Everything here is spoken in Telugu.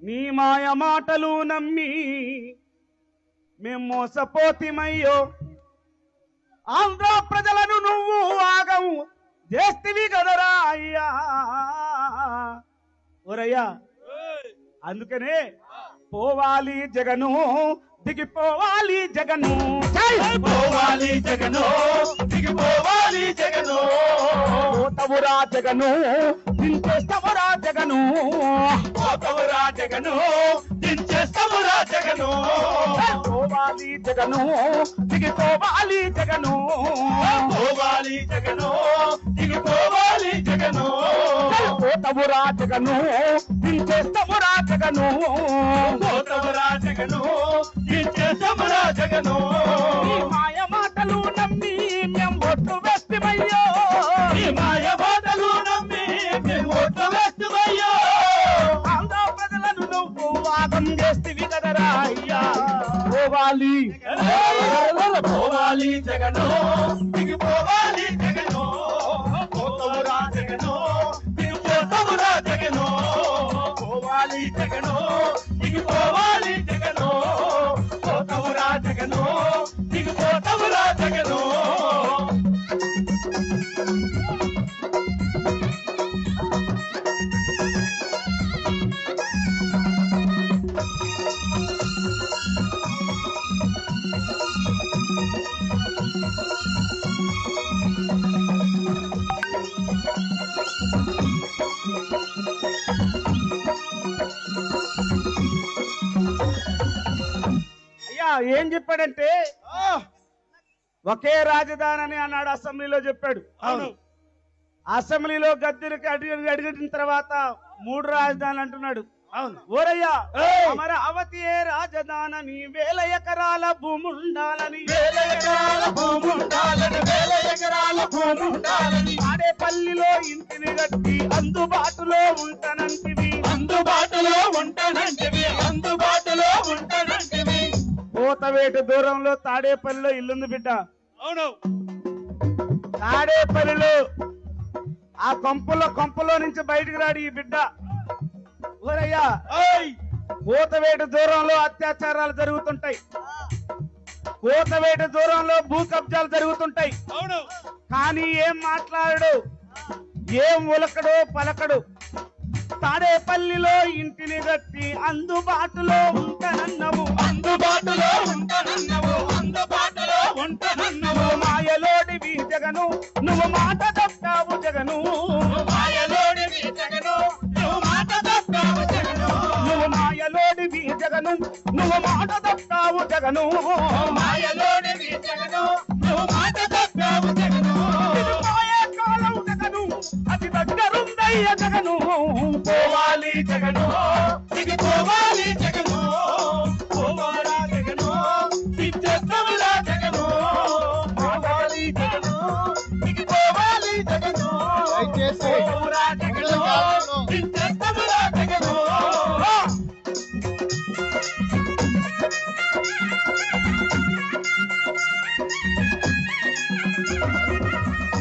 నీ మాయ మాటలు నమ్మి మేం మోసపోతిమయ్యో. ఆంధ్ర ప్రజలను నువ్వు ఆగము చేస్తివి కదరా అయ్యా. ఒరయ్యా అందుకనే పోవాలి జగను దిగిపోవాలి జగను! పోవాలి జగను దిగిపోవాలి జగను. పోతవురా జగను దించేస్తవురా జగను? పోతవురా జగను దించేస్తావురా జగను. పోవాలి జగను దిగిపోవాలి జగను. పోవాలి జగను దిగిపోవాలి జగను. పోతవురా జగను దించేస్తవురా జగను. పోతవురా జగను దించేస్తావురా జగను. నువ్వు వాదం చేస్తివి కదరా అయ్యా. పోవాలి. పోవాలి జగనో. పోవాలి జగనో. పోతవురా జగనో. దిగిపోతవురా జగను. పోవాలి జగనో. అయ్యా ఏం చెప్పాడంటే ఒకే రాజధాని అని అన్నాడు అసెంబ్లీలో చెప్పాడు. అవును. అసెంబ్లీలో గద్దెలకు అడిగి అడిగిన తర్వాత మూడు రాజధానులు అంటున్నాడు. అవును. ఓరయ్యా ఏయ్! అమరావతి ఏ రాజధాని వేల ఎకరాల భూమి ఉండాలని. వేల ఎకరాల భూమి ఉండాలని వేల ఎకరాల భూమి ఉండాలని. ఆడేపల్లిలో ఇంటిని కట్టి అందుబాటులో ఉంటానంటివి. అందుబాటులో ఉంటానంటివి అందుబాటులో ఉంటానంటివి. కోతవేటు దూరంలో తాడేపల్లిలో ఇల్లుంది బిడ్డ. అవును. తాడేపల్లిలో ఆ కొంపలో కొంపలో నుంచి బయటికి రాడు ఈ బిడ్డ. ఓరయ్యా కోతవేటు దూరంలో అత్యాచారాలు జరుగుతుంటాయి. కోతవేటు దూరంలో భూ కబ్జాలు జరుగుతుంటాయి. అవును. కానీ ఏం మాట్లాడడు? ఏం ఉలకడు పలకడు? తాడేపల్లిలో ఇంటిని కట్టి అందుబాటులో ఉంటానన్నవు. అందుబాటులో ఉంటానన్నవు. అందుబాటులో ఉంటానన్నవు. మాయలోడివి జగను నువ్వు మాట తప్పావు జగను. మాయలోడివి జగను. నువ్వు మాట తప్పావు జగను. మాయలోనే జగను. నువ్వు మాట తప్పావు జగను. మాయకాలం జగను. అది దగ్గరుందయ్య జగను. పోవాలి జగను. ఇది పోవాలి జగను. పోవాలా జగను. పోవాలి జగను. ఇది జగను. జగను.